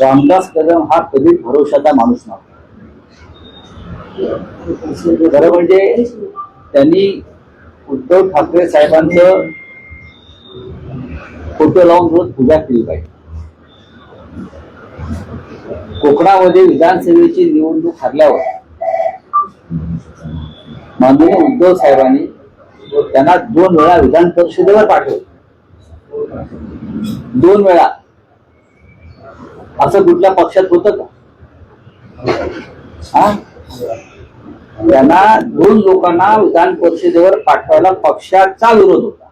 रामदास कदम हा कधी भरोशाचा माणूस नव्हता. खरं म्हणजे त्यांनी उद्धव ठाकरे साहेबांचं फोटो लावून रोज पूजा केली पाहिजे. कोकणामध्ये विधानसभेची निवडणूक हरल्यावर माननीय उद्धव साहेबांनी त्यांना दोन वेळा विधान परिषदेवर पाठवलं. दोन वेळा. असं कुठल्या पक्षात होतं का? त्यांना दोन लोकांना विधान परिषदेवर पाठवायला पक्षाचा विरोध होता.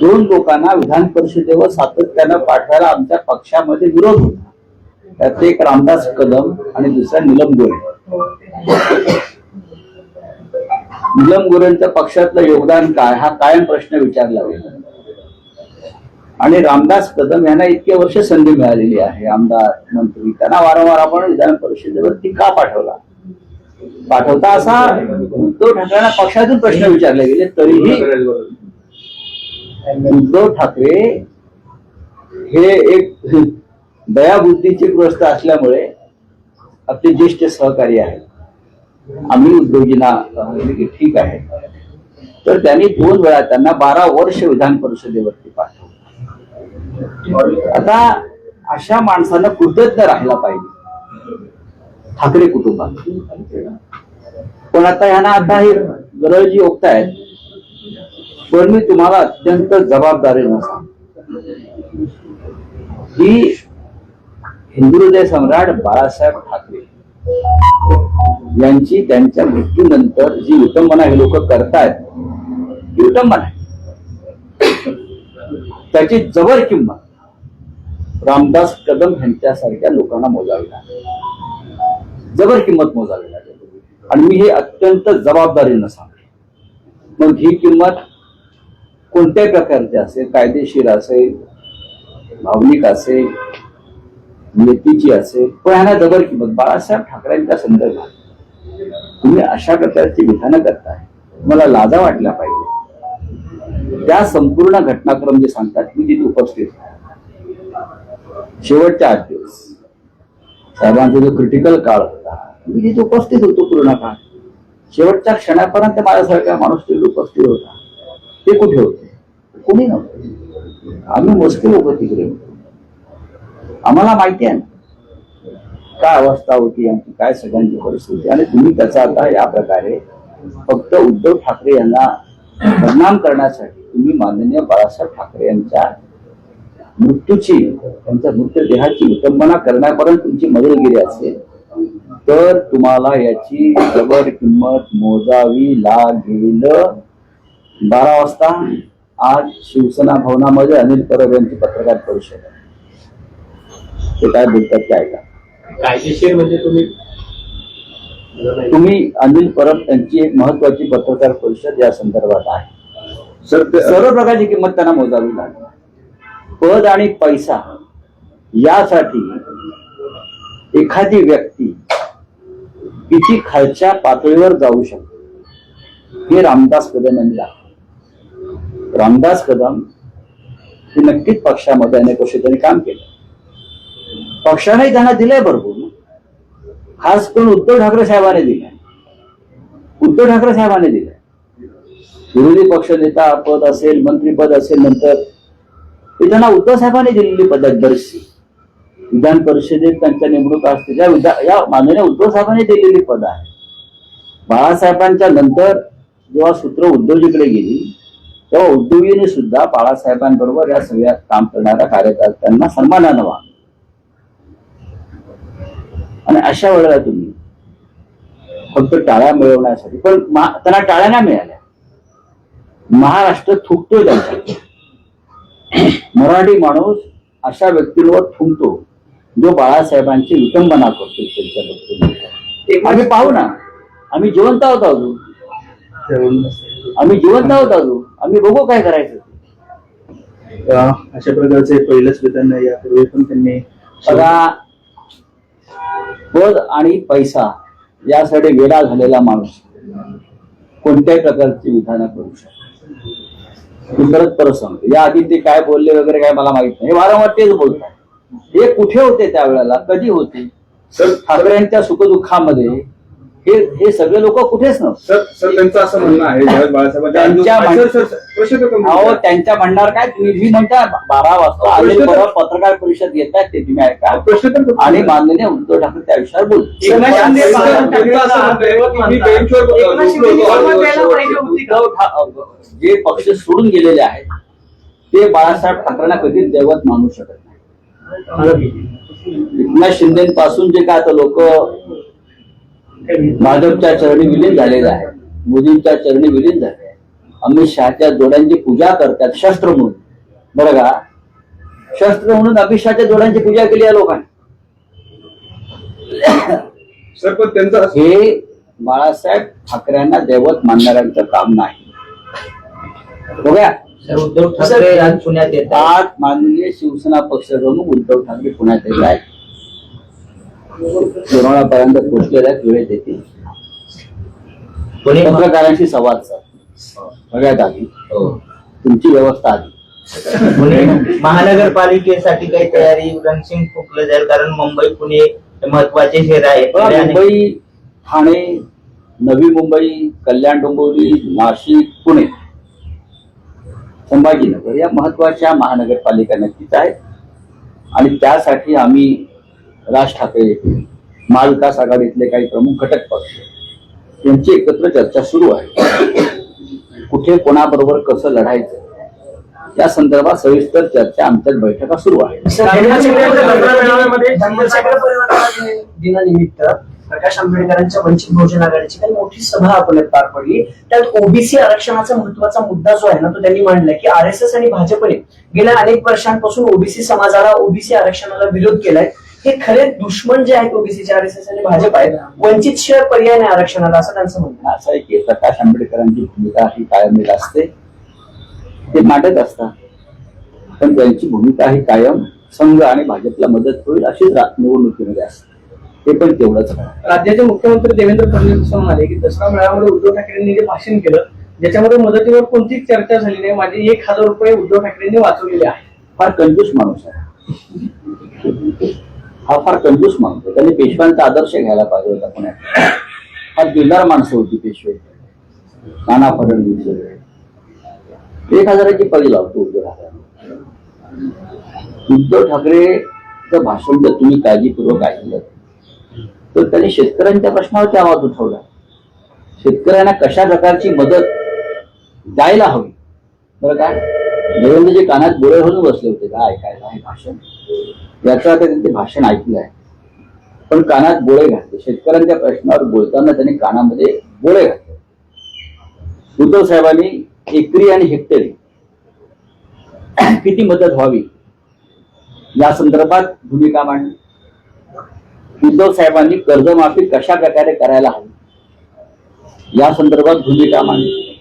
दोन लोकांना विधान परिषदेवर सातत्यानं पाठवायला आमच्या पक्षामध्ये विरोध होता. त्यात एक रामदास कदम आणि दुसरा निलम गोरे निलम गोरेंचं पक्षातलं योगदान काय? हा कायम प्रश्न विचारला गेला. आणि रामदास कदम यांना इतके वर्ष संधी मिळालेली आहे. आमदार मंत्री त्यांना वारंवार आपण विधान परिषदेवरती का पाठवला. पाठवता असा उद्धव ठाकरेंना पक्षातून प्रश्न विचारले गेले तरीही उद्धव ठाकरे हे एक दयाबुद्धीचे ग्रस्त असल्यामुळे आपले ज्येष्ठ सहकारी आहेत. आम्ही उद्योजींना ठीक आहे. तर त्यांनी दोन वेळा त्यांना बारा वर्ष विधान परिषदेवरती पाठवलं. आता अशा माणसानं कृतज्ञ राहिला पाहिजे. ठाकरे कुटुंबात. पण आता ह्यांना आता हे गरजी ओकतायत पण मी तुम्हाला अत्यंत जबाबदारी सांगतो की हिंदू हृदय सम्राट बाळासाहेब ठाकरे यांची त्यांच्या मृत्यूनंतर जी विटंबना हे लोक करतायत विटंबना आहे. त्याची जबर किंमत. रामदास कदम यांच्यासारख्या लोकांना मोजावी लागेल. जबर किंमत मोजावी लागेल. आणि मी हे अत्यंत जबाबदारीनं सांगतो. मग ही किंमत कोणत्याही प्रकारची असेल कायदेशीर असेल भावनिक असेल नेतीची असेल पण ह्यांना जबर किंमत. बाळासाहेब ठाकरेंच्या संदर्भात तुम्ही अशा प्रकारची विधानं करताय. मला लाजा वाटल्या पाहिजे. त्या संपूर्ण घटनाक्रम जे सांगतात मी तिथे उपस्थित शेवटच्या आठ दिवस. साहेबांचा जो क्रिटिकल काळ होता मी तिथे उपस्थित होतो पूर्ण काळ. शेवटच्या क्षणापर्यंत माझ्यासारखा माणूस तिथे उपस्थित होता. ते कुठे होते? कोणी नव्हते. आम्ही मोजके लोक तिकडे होतो. आम्हाला माहिती आहे ना काय अवस्था होती आमची काय सगळ्यांची परिस्थिती. आणि तुम्ही त्याचा आता या प्रकारे फक्त उद्धव ठाकरे यांना बदनाम करण्यासाठी तुम्ही माननीय बाळासाहेब ठाकरे यांच्या मृत्यूची त्यांच्या मृतदेहाची विटंबना करण्यापर्यंत तुमची मदतगिरी असेल तर तुम्हाला याची जबर किंमत मोजावी लागेल. बारा वाजता आज शिवसेना भवनामध्ये अनिल परब यांची पत्रकार परिषद आहे. ते काय बोलतात ते ऐका. कायदेशीर म्हणजे तुम्ही तुम्ही अनिल परब यांची एक महत्वाची पत्रकार परिषद या संदर्भात आहे. सर्व प्रकारची किंमत त्यांना मोजावी लागली. पद आणि पैसा यासाठी एखादी व्यक्ती किती खालच्या पातळीवर जाऊ शकते? हे रामदास कदम यांनी दाखवलं. रामदास कदम हे नक्कीच पक्षामध्ये अनेक वर्ष त्यांनी काम केलं. पक्षाने त्यांना दिलंय भरपूर. खास करून उद्धव ठाकरे साहेबांनी दिलाय. उद्धव ठाकरे साहेबांनी दिलाय. विरोधी पक्ष नेता पद असेल मंत्रीपद असेल नंतर त्यांना उद्धव साहेबांनी दिलेली पद बरीचशी विधान परिषदेत त्यांच्या नेमणूक असते त्या विधा या माननीय उद्धव साहेबांनी दिलेली पद आहे बाळासाहेबांच्या नंतर जेव्हा सूत्र उद्धवजीकडे गेली तेव्हा उद्धवजीने सुद्धा बाळासाहेबांबरोबर या सगळ्या काम करणाऱ्या कार्यकर्त्यांना सन्मानानं व्हा आणि अशा वेळेला तुम्ही फक्त टाळ्या मिळवण्यासाठी पण त्यांना टाळ्या नाही मिळाल्या. महाराष्ट्र थुकतोय त्यांच्या मराठी माणूस अशा व्यक्तींवर थुंकतो जो बाळासाहेबांची विटंबना करतो त्यांच्या बाबतीत. आम्ही पाहू ना. आम्ही जिवंत आहोत अजून. आम्ही जिवंत आहोत अजून. आम्ही बघू काय करायचं. अशा प्रकारचे पहिलंच विधान यापूर्वी पण त्यांनी बघा पद आणि पैसा यासाठी वेडा झालेला माणूस कोणत्याही प्रकारची विधानं करू शकतो मी परत परत सांगतो. या आधी ते काय बोलले वगैरे काय मला माहीत नाही. वारंवार तेच बोलतात. हे कुठे होते त्यावेळेला कधी होते? सर ठाकरेंच्या सुखदुःखामध्ये हे हे सगळे लोक कुठेच नव्हते. सर सर त्यांचं असं म्हणणं आहे त्यांच्या म्हणणार काय तुम्ही म्हणता बारा वाजता पत्रकार परिषद घेतात ते तुम्ही ऐका. आणि. माननीय उद्धव ठाकरे त्या विषयावर बोल शिंदे जे पक्ष सोडून गेलेले आहेत ते बाळासाहेब ठाकरेंना कधीच दैवत मानू शकत नाही. एकनाथ शिंदेपासून जे काय आता लोक भाजपच्या चरणी विलीन झालेले आहेत मोदींच्या चरणी विलीन झाले. अमित शहाच्या जोड्यांची पूजा करतात शस्त्र म्हणून. बरं का? शस्त्र म्हणून अमित शहाच्या जोड्यांची पूजा केली या लोकांनी. सर पण त्यांचं असं- हे बाळासाहेब ठाकरेंना दैवत मानणाऱ्यांचं काम नाही. बघा सर उद्धव ठाकरे आज पुण्यात येत आहेत. आज माननीय शिवसेना पक्ष प्रमुख उद्धव ठाकरे पुण्यात येत आहेत. लोणावळ्यापर्यंत पोहोचलेल्या वेळेत येतील. पुणे पत्रकारांशी संवाद सगळ्यात आधी हो. तुमची व्यवस्था आधी. पुणे महानगरपालिकेसाठी काही तयारी रणसिंग फुकलं जाईल कारण मुंबई पुणे हे महत्त्वाचे शहर आणि- मुंबई ठाणे नवी मुंबई कल्याण डोंबिवली नाशिक पुणे. संभाजीनगर या महत्त्वाच्या महानगरपालिका नक्कीच आहेत आणि त्यासाठी आम्ही राज ठाकरे महाविकास आघाडीतले काही प्रमुख घटक पक्ष यांची एकत्र चर्चा सुरू आहे कुठे कोणाबरोबर कसं लढायचं या संदर्भात सविस्तर चर्चा आमच्यात बैठका सुरू परिवर्तन दिनानिमित्त प्रकाश आंबेडकरांच्या वंचित बहुजन आघाडीची काही मोठी सभा अकोल्यात पार पडली. त्यात ओबीसी आरक्षणाचा महत्त्वाचा मुद्दा जो आहे ना तो त्यांनी मांडला की आर एस एस आणि भाजपने गेल्या अनेक वर्षांपासून ओबीसी समाजाला ओबीसी आरक्षणाला विरोध केलाय. हे खरे दुश्मन जे आहेत ओबीसीचे आर एस एस आणि भाजप आहेत वंचित शिवाय पर्याय नाही आरक्षणाला असं त्यांचं म्हणणं असं आहे की प्रकाश आंबेडकरांची भूमिका ही कायम असते. ते मांडत असतात. पण त्यांची भूमिका ही कायम संघ आणि भाजपला मदत होईल अशीच निवडणुकीमध्ये असते. ते पण तेवढंच. राज्याचे मुख्यमंत्री देवेंद्र फडणवीस असं म्हणाले की दसरा मेळाव्यामध्ये उद्धव ठाकरेंनी जे भाषण केलं ज्याच्यामध्ये मदतीवर कोणतीच चर्चा झाली नाही. माझे एक हजार रुपये उद्धव ठाकरेंनी वाचवलेले आहेत. फार कंजूस माणूस आहे. हा फार कंजूस माणूस आहे. त्यांनी पेशव्यांचा आदर्श घ्यायला पाहिजे होता पुण्यात. फार दिलदार माणसं होती पेशवे. नाना फडणवीस वगैरे. एक हजाराची पगी लावतो उद्धव ठाकरे उद्धव ठाकरेचं भाषण जर तुम्ही काळजीपूर्वक ऐकलं तर त्यांनी शेतकऱ्यांच्या प्रश्नावरती आवाज उठवला. शेतकऱ्यांना कशा प्रकारची मदत द्यायला हवी? बरं का? देवेंद्रजी कानात गोळे होऊन बसले होते का ऐकायला हे भाषण? याचं आता त्यांचे भाषण ऐकलं आहे पण कानात बोळे घातले. शेतकऱ्यांच्या प्रश्नावर बोलताना त्यांनी कानामध्ये बोळे घातले. उद्धव साहेबांनी एकरी आणि हेक्टरी किती मदत व्हावी? या संदर्भात भूमिका मांडली. उद्धव साहेबांनी कर्जमाफी कशा प्रकारे करायला हवी? या संदर्भात भूमिका मांडली.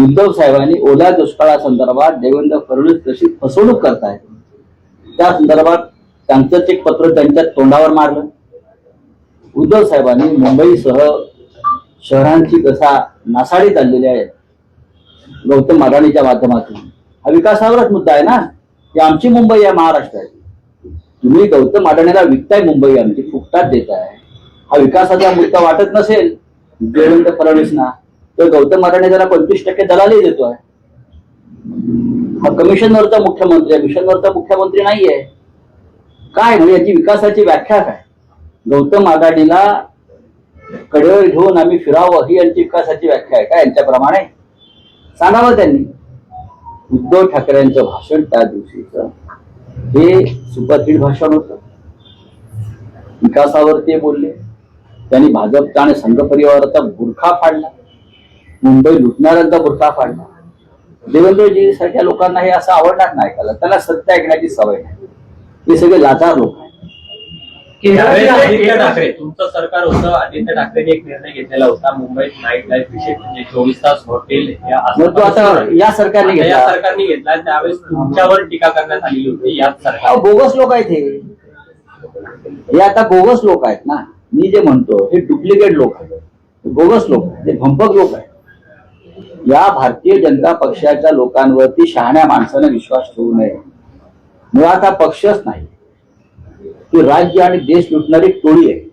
उद्धव साहेबांनी ओल्या दुष्काळासंदर्भात देवेंद्र फडणवीस कशी फसवणूक करतायत? त्या संदर्भात त्यांचंच एक पत्र त्यांच्या तोंडावर मारलं उद्धव साहेबांनी मुंबईसह शहरांची कसा नासाडी चाललेली आहे गौतम अडाणीच्या माध्यमातून. हा विकासावरच मुद्दा आहे ना? की आमची मुंबई आहे महाराष्ट्राची तुम्ही गौतम अडाण्याला विकताय मुंबई आमची फुकटात देताय हा विकासाचा मुद्दा वाटत नसेल देवेंद्र फडणवीसना तर गौतम अडाणी त्याला पंचवीस टक्के दलाली देतोय हा कमिशनवरचा मुख्यमंत्री आहे मिशनवरचा मुख्यमंत्री नाहीये. काय म्हणजे याची विकासाची व्याख्या काय? गौतम अडाणीला कडेवर घेऊन आम्ही फिरावं ही यांची विकासाची व्याख्या आहे. का यांच्याप्रमाणे? सांगावं त्यांनी. उद्धव ठाकरेंचं भाषण त्या दिवशीचं. हे सुपरहिट भाषण होतं. विकासावर ते बोलले. त्यांनी भाजपचा आणि संघ परिवाराचा बुरखा फाडला. मुंबई लुटणाऱ्यांचा बुरखा फाडला. देवेंद्रजी सारख्या लोकांना हे असं आवडणार नाही ऐकायला. त्याला सत्य ऐकण्याची सवय नाही. हे सगळे लाचार लोक आहेत. आदित्य ठाकरे तुमचं सरकार होतं आदित्य ठाकरेंनी एक निर्णय घेतलेला होता मुंबईत नाईट लाईफ विषय म्हणजे चोवीस तास हॉटेल या मग तो आता या सरकारने आता या घेतला. सरकारने घेतला त्यावेळेस तुमच्यावर टीका करण्यात आलेली होती याच सरकार अहो, बोगस लोक आहेत हे. हे आता बोगस लोक आहेत ना. मी जे म्हणतो हे डुप्लिकेट लोक आहेत. बोगस लोक आहेत. हे भंपक लोक आहेत. या भारतीय जनता पक्षाच्या लोकांवरती शहाण्या माणसाने विश्वास ठेवू नये. मुळात हा पक्षच नाही. ती राज्य आणि देश लुटणारी टोळी आहे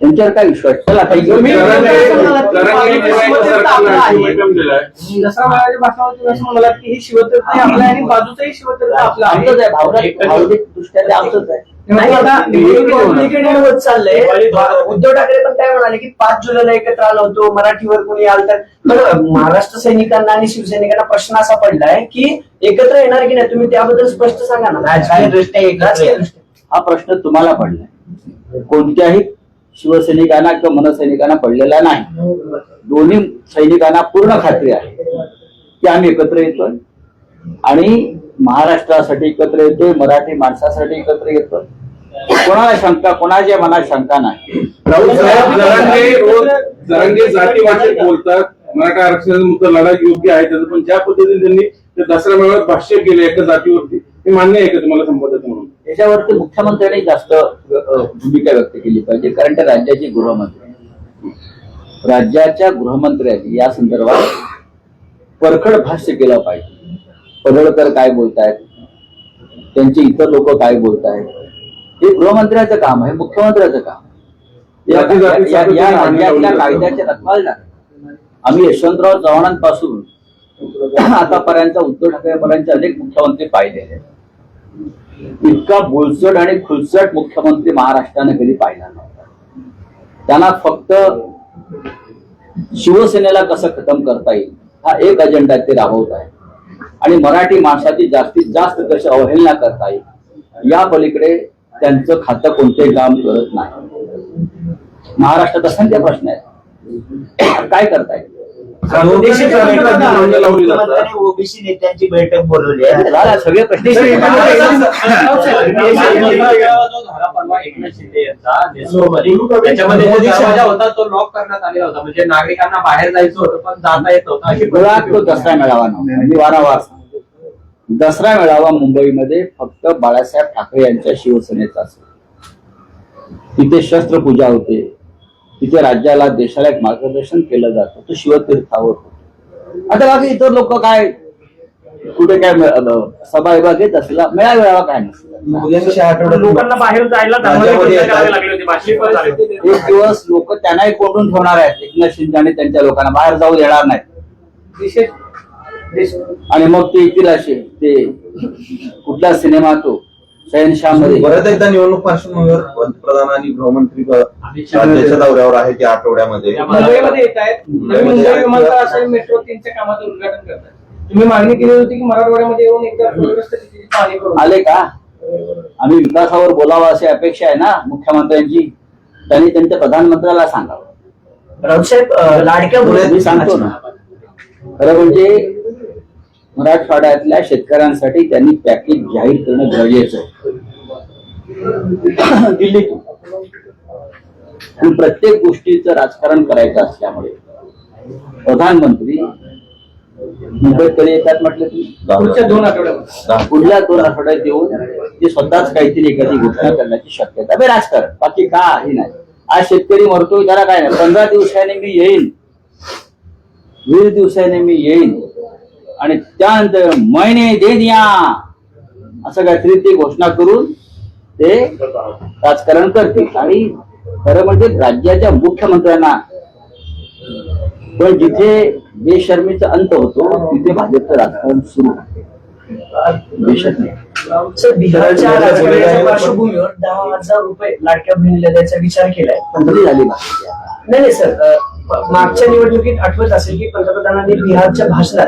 त्यांच्यावर काय विश्वास चला ही चाललंय उद्धव ठाकरे पण काय म्हणाले की पाच जुलैला एकत्र आलो होतो मराठीवर कोणी आलं तर महाराष्ट्र सैनिकांना आणि शिवसैनिकांना प्रश्न असा पडलाय की एकत्र येणार की नाही तुम्ही त्याबद्दल स्पष्ट सांगा ना राजकीय दृष्ट्या हा प्रश्न तुम्हाला पडलाय. कोणत्याही शिवसैनिकांना किंवा मनसैनिकांना पडलेला नाही. दोन्ही सैनिकांना पूर्ण खात्री आहे की आम्ही एकत्र येतोय. आणि महाराष्ट्रासाठी एकत्र येतोय मराठी माणसासाठी एकत्र येतोय. कोणाला शंका कोणाच्या मनात शंका नाही. जरांगे रोज जरांगे जातीवाचक बोलतात. मराठा आरक्षणाचा मुद्दा लढा योग्य आहे त्याचं पण ज्या पद्धतीने त्यांनी दसरा मेळाव्यात भाष्य केले एका जातीवरती हे मान्य आहे का तुम्हाला संबंधित त्याच्यावरती मुख्यमंत्र्यांनी जास्त भूमिका व्यक्त केली पाहिजे. कारण ते राज्याचे गृहमंत्री राज्याच्या गृहमंत्र्यांनी या संदर्भात परखड भाष्य केलं पाहिजे. पडळकर काय बोलतायत? त्यांचे इतर लोक काय बोलतायत? हे गृहमंत्र्याचं काम आहे मुख्यमंत्र्याचं काम. या- जाती- जाती- या- या सातत्याने मान्य राज्यातल्या लावली जातात. कायद्याचे रखवाल आम्ही यशवंतराव चव्हाणांपासून आतापर्यंत उद्धव ठाकरेपर्यंत अनेक मुख्यमंत्री पाहिले आहेत. इतका बोलचट आणि खुलसट मुख्यमंत्री महाराष्ट्राने कधी पाहिला नव्हता. त्यांना फक्त शिवसेनेला कसं खतम करता येईल हा एक अजेंडा ते राबवत आहे. आणि मराठी माणसाची जास्तीत जास्त कशी अवहेलना करता येईल या पलीकडे त्यांचं खातं कोणतेही काम करत नाही. महाराष्ट्रात असंख्य प्रश्न आहेत. काय करता येईल? लावली जातात. ओबीसी नेत्यांची बैठक बोलवली आहे. सगळे एकनाथ शिंदे यांचा त्याच्यामध्ये दरवाजा होता तो लॉक करण्यात आलेला होता. म्हणजे नागरिकांना बाहेर जायचं होतं पण जाता येत होतं अशी मुळात तो दसरा मेळावा मी वारंवार दसरा मेळावा मुंबईमध्ये फक्त बाळासाहेब ठाकरे यांच्या शिवसेनेचा असेल. तिथे शस्त्रपूजा होते. तिथे राज्याला देशाला एक मार्गदर्शन केलं जातं. तो शिवतीर्थावर होतो. आता बाकी इतर लोक काय कुठे काय सभा विभाग घेत असला मेळा मेळावा काय नसतो. एक दिवस लोक त्यांनाही कोंडून ठेवणार आहेत. एकनाथ शिंदे आणि त्यांच्या लोकांना बाहेर जाऊ देणार नाहीत. विशेष देश- आणि मग ते येतील असे ते कुठला सिनेमा तो? शहनशाहमध्ये परत एकदा निवडणूक पार्श्वभूमीवर पंतप्रधान आणि गृहमंत्री दौऱ्यावर आहेत या आठवड्यामध्ये. मुंबईमध्ये येत आहेत. तुम्ही मुंबई विमानतळ असेल मेट्रो तीनच्या कामाचं उद्घाटन करताय. तुम्ही मागणी केली होती की मराठवाड्यामध्ये येऊन एकदा पूरग्रस्त स्थितीची पाहणी करून आले का? आम्ही विकासावर बोलावं अशी अपेक्षा आहे ना मुख्यमंत्र्यांची. त्यांनी त्यांच्या प्रधानमंत्र्याला सांगावं. राऊत साहेब अं, लाडक्या सांगतो ना. खरं म्हणजे मराठवाड्यातल्या शेतकऱ्यांसाठी त्यांनी पॅकेज जाहीर करणं गरजेचं आहे. दिल्लीतून. आणि प्रत्येक गोष्टीचं राजकारण करायचं असल्यामुळे प्रधानमंत्री मुंबईत कधी येतात म्हटलं की पुढच्या दोन आठवड्यामध्ये. पुढल्या दोन आठवड्यात येऊन ते स्वतःच काहीतरी एखादी घोषणा करण्याची शक्यता. बे राजकारण. बाकी काही नाही? आज शेतकरी मरतोय त्याला काय नाही? पंधरा दिवसाने मी येईन. वीस दिवसाने मी येईन. आणि त्यानंतर महिने दे द्या. असं काहीतरी ते घोषणा करून ते राजकारण करतील. आणि खरं म्हणजे राज्याच्या मुख्यमंत्र्यांना पण जिथे बेशर्मीचा अंत होतो तिथे भाजपचं राजकारण सुरू बिहारच्या राजकारणाच्या पार्श्वभूमीवर दहा हजार रुपये लाडक्या बहिणीला द्यायचा विचार केलाय. झाली? नाही नाही सर मागच्या निवडणुकीत आठवत असेल की पंतप्रधानांनी बिहारच्या भाषणात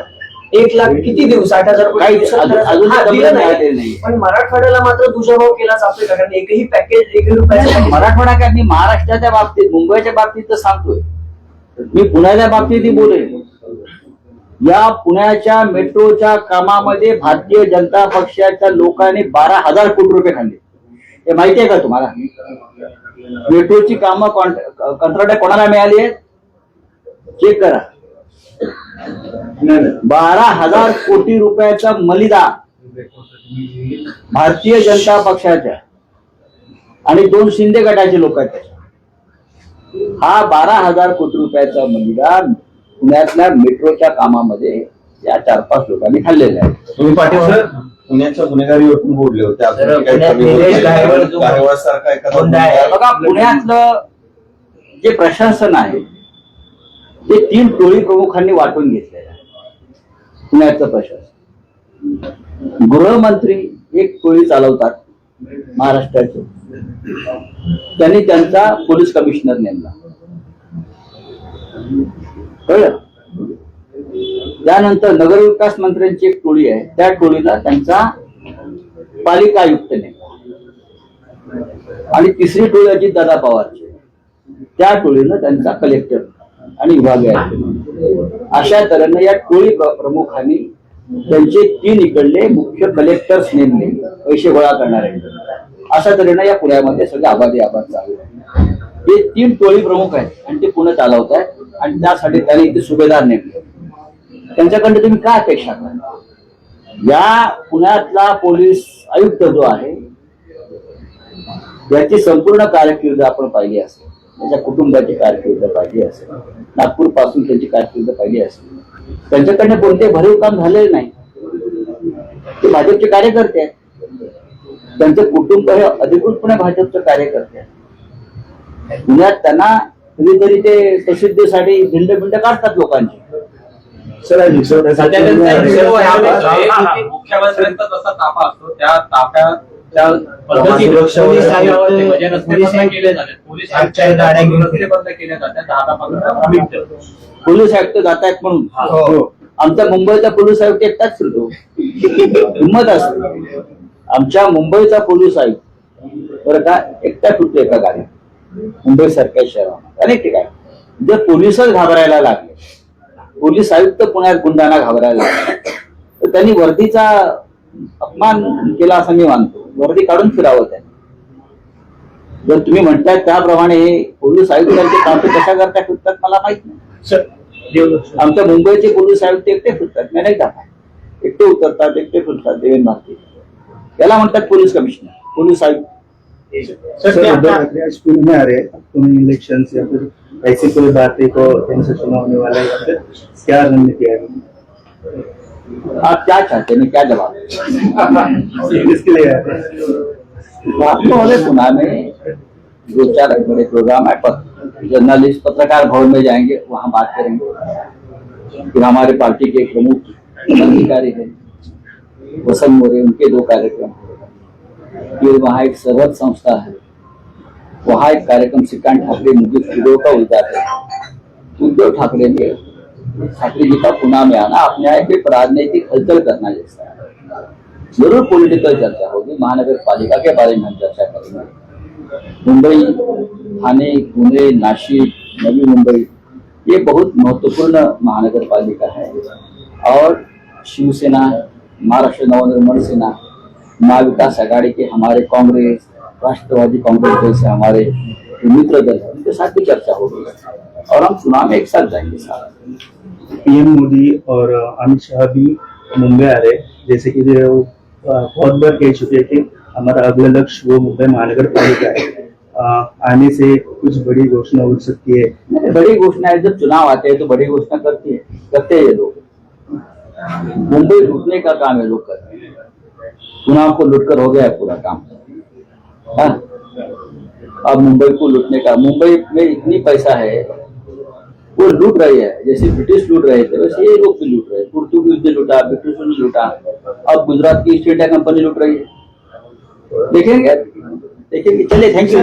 एक लाख किती दिवस आठ हजार काही अजून- दिलं नाही. पण मराठवाड्याला मात्र दुजाभाव केला जातोय का कारण एकही पॅकेज एकही रुपयाचं मराठवाडा काय मी महाराष्ट्राच्या बाबतीत मुंबईच्या बाबतीत तर सांगतोय. मी पुण्याच्या बाबतीतही बोलेन. या पुण्याच्या मेट्रोच्या कामामध्ये भारतीय जनता पक्षाच्या लोकांनी बारा हजार कोटी रुपये खाल्ले. हे माहिती आहे का तुम्हाला? मेट्रोची कामं कंत्राट कोणाला मिळाली आहेत? चेक करा. बारा हजार कोटी रुपयाचा मलिदा भारतीय जनता पक्षाच्या आणि दोन शिंदे गटाचे लोक आहेत त्याच्यात. हा बारा हजार कोटी रुपयाचा मलिदा पुण्यातल्या मेट्रोच्या कामामध्ये या चार पाच लोकांनी खाल्लेले आहेत तुम्ही सर पुण्याच्या गुन्हेगारीवरून बोलले होते आहे. गुन्हेगार- बघा पुण्यातलं जे प्रशासन आहे ते तीन टोळी प्रमुखांनी वाटून घेतलेलं आहे. पुण्याचं प्रशासन. गृहमंत्री एक टोळी चालवतात महाराष्ट्राचे. त्यांनी त्यांचा पोलीस कमिशनर नेमला. कळलं? त्यानंतर नगरविकास मंत्र्यांची एक टोळी आहे. त्या टोळीला त्यांचा पालिका आयुक्त नेमला. आणि तिसरी टोळी अजित दादा पवारची. त्या टोळीनं त्यांचा कलेक्टर आणि विभागीय आयुक्त अशा तऱ्हेने या टोळी प्रमुखांनी त्यांचे तीन इकडले मुख्य कलेक्टर्स नेमले पैसे गोळा करणारे. अशा तऱ्हेने या पुण्यामध्ये सगळे आबादी आबाद चालू आहे हे तीन टोळी प्रमुख आहेत आणि ते पुणे चालवत आहेत आणि त्यासाठी त्यांनी इथे सुभेदार नेमले. त्यांच्याकडनं तुम्ही काय अपेक्षा करा या पुण्यातला पोलीस आयुक्त जो आहे याची संपूर्ण कारकीर्द आपण पाहिली असते त्याच्या कुटुंबाची कारकीर्द पाहिली असेल. नागपूरपासून त्यांची कारकीर्द पाहिली असेल. त्यांच्याकडनं कोणते भरीव काम झालेले नाही. ते भाजपचे कार्यकर्ते आहेत. त्यांचे कुटुंब हे अधिकृतपणे भाजपचे कार्यकर्ते आहेत. पुण्यात त्यांना कधीतरी ते प्रसिद्धीसाठी भिंड भिंड काढतात लोकांची. मुख्यमंत्र्यांचा जसा ताफा असतो त्या ताफ्या त्या पद्धतीने पोलीस आयुक्त- म्हणजे रस्ते पोलीस बंद केले जातात. पोलीस आयुक्तांच्या गाड्या घेऊन रस्ते बंद केले जातात. दहा दहा पंधरा मिनिटं. पोलीस आयुक्त जात आहेत म्हणून. हो. आमचा मुंबईचा पोलीस आयुक्त एकटाच फिरतो. हिंमत असते. आमच्या मुंबईचा पोलीस आयुक्त. बरं का एकटा फिरतो एका गाडीत. मुंबई सारख्या शहरामध्ये. अनेक ठिकाणी. जर पोलीसच घाबरायला लागले. पोलीस आयुक्त पुण्यात गुंडांना घाबरायला लागले. तर त्यांनी वर्दीचा अपमान केला असं मी मानतो. वर्दी काढून फिरावं त्यांनी. जर तुम्ही म्हणताय त्याप्रमाणे हे पोलीस आयुक्तांचे ताफे कशा करता फिरतात मला माहीत नाही. आमच्या मुंबईचे पोलीस आयुक्त एकटे फिरतात. मी नाही जातात एकटे उतरतात एकटे फिरतात देवेंद्र भारती याला म्हणतात पोलीस कमिशनर पोलीस आयुक्त में आ रहे इलेक्शन या फिर ऐसी कोई बातें को इनसे चुनाव होने वाला है। क्या रणनीति है? आप क्या चाहते हैं? क्या जवाब दूँ? किसके लिए आपको हमें सुना में दो चार बड़े प्रोग्राम है पत- जर्नलिस्ट पत्रकार भवन में जाएँगे वहाँ बात करेंगे। फिर हमारे पार्टी के प्रमुख पदाधिकारी हैं वसंत मोरे उनके दो कार्यक्रम। फिर वहाँ एक सरहद संस्था है वहाँ एक कार्यक्रम श्रीकांत ठाकरे मुझे का उद्घाटन। उद्धव ठाकरे ने का पुणे में आना, अपने आप एक राजनीतिक हलचल करना जैसा है। ज़रूर पॉलिटिकल चर्चा होगी महानगर पालिका के बारे में हम चर्चा करेंगे। मुंबई ठाणे पुणे नासिक नवी मुंबई, ये बहुत महत्वपूर्ण महानगर पालिका है। और शिवसेना, महाराष्ट्र नवनिर्माण सेना, महाविकास आघाड़ी के हमारे कांग्रेस, राष्ट्रवादी कांग्रेस जैसे हमारे मित्र दल है उनके साथ भी चर्चा होगी और हम चुनाव में एक साथ जाएँगे पीएम मोदी और अमित शाह भी मुंबई आ रहे जैसे कि जो वो, बहुत बार कह चुके हैं कि हमारा अगला लक्ष्य वो मुंबई महानगर पालिका है। आने से कुछ बड़ी घोषणा हो सकती है। बड़ी घोषणाएँ जब चुनाव आते हैं तो बड़ी घोषणा करती है करते हैं ये लोग। मुंबई लूटने का काम ये लोग करते हैं। चुनाव को लूटकर हो गया है पूरा काम। हाँ? अब मुंबई को लूटने का, मुंबई में इतनी पैसा है, वो लूट रही है, जैसे ब्रिटिश लूट रहे थे, वैसे ये लोग भी लूट रहे पुर्तुगीज ने लूटा, ब्रिटिश ने लूटा। अब गुजरात की ईस्ट इंडिया कंपनी लूट रही है। देखेंगे? देखेंगे? चलिए थैंक यू